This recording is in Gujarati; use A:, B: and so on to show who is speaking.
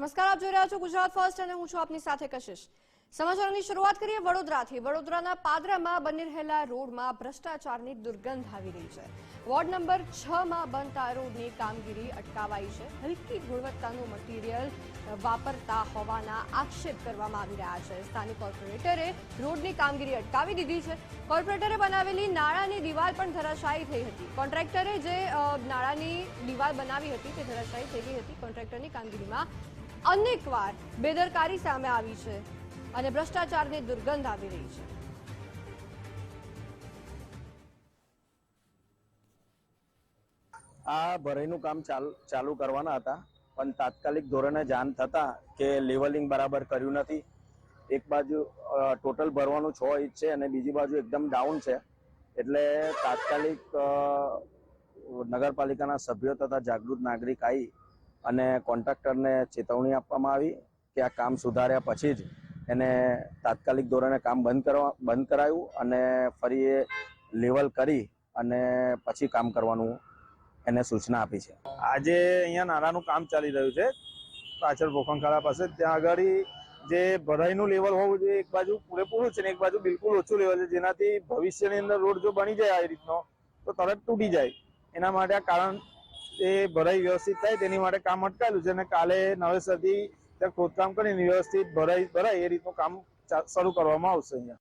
A: નમસ્કાર, આપ જોઈ રહ્યા છો ગુજરાત ફર્સ્ટ અને હું છું આપની સાથે કશિશ. સમાચારોની શરૂઆત કરીએ વડોદરાથી. વડોદરાના પાદરામાં બની રહેલા રોડમાં ભ્રષ્ટાચારની દુર્ગંધ આવી રહી છે. વોર્ડ નંબર છ માં બનતા રોડની કામગીરી અટકાવાઈ છે. હલકી ગુણવત્તાનું મટીરિયલ વાપરતા હોવાના આક્ષેપ કરવામાં આવી રહ્યા છે. સ્થાનિક કોર્પોરેટરે રોડની કામગીરી અટકાવી દીધી છે. કોર્પોરેટરે બનાવેલી નાળાની દિવાલ પણ ધરાશાયી થઈ હતી. કોન્ટ્રાક્ટરે જે નાળાની દિવાલ બનાવી હતી તે ધરાશાયી થઈ ગઈ હતી. કોન્ટ્રાક્ટરની કામગીરીમાં અનેકવાર બેદરકારી સામે આવી છે અને ભ્રષ્ટાચારની દુર્ગંધ આવી રહી છે.
B: આ ભરાઈનું કામ ચાલુ કરવાના હતા, પણ તાત્કાલિક ધોરણે જાણ થતા કે લેવલિંગ બરાબર કર્યું નથી. એક બાજુ ટોટલ ભરવાનું છ ઇંચ છે અને બીજી બાજુ એકદમ ડાઉન છે. એટલે તાત્કાલિક નગરપાલિકાના સભ્યો તથા જાગૃત નાગરિક આવી અને કોન્ટ્રાક્ટરને ચેતવણી આપવામાં આવી કે આ કામ સુધાર્યા પછી જ એને તાત્કાલિક ધોરણે કામ બંધ કરવા, બંધ કરાયું અને ફરી એ લેવલ કરી અને પછી કામ કરવાનું એને સૂચના આપી છે.
C: આજે અહીંયા નાનાનું કામ ચાલી રહ્યું છે. પાછળ ભોખંખાળા પાસે ત્યાં આગળ જે ભરાઈનું લેવલ હોવું જોઈએ એક બાજુ પૂરેપૂરું છે ને એક બાજુ બિલકુલ ઓછું લેવલ છે. જેનાથી ભવિષ્યની અંદર રોડ જો બની જાય આ રીતનો, તો તરત તૂટી જાય. એના માટે આ કારણ એ ભરાઈ વ્યવસ્થિત થાય તેની માટે કામ અટકાયેલું છે અને કાલે નવેસરથી ત્યાં ખોદકામ કરીને વ્યવસ્થિત ભરાઈ ભરાય એ રીતનું કામ શરૂ કરવામાં આવશે અહીંયા.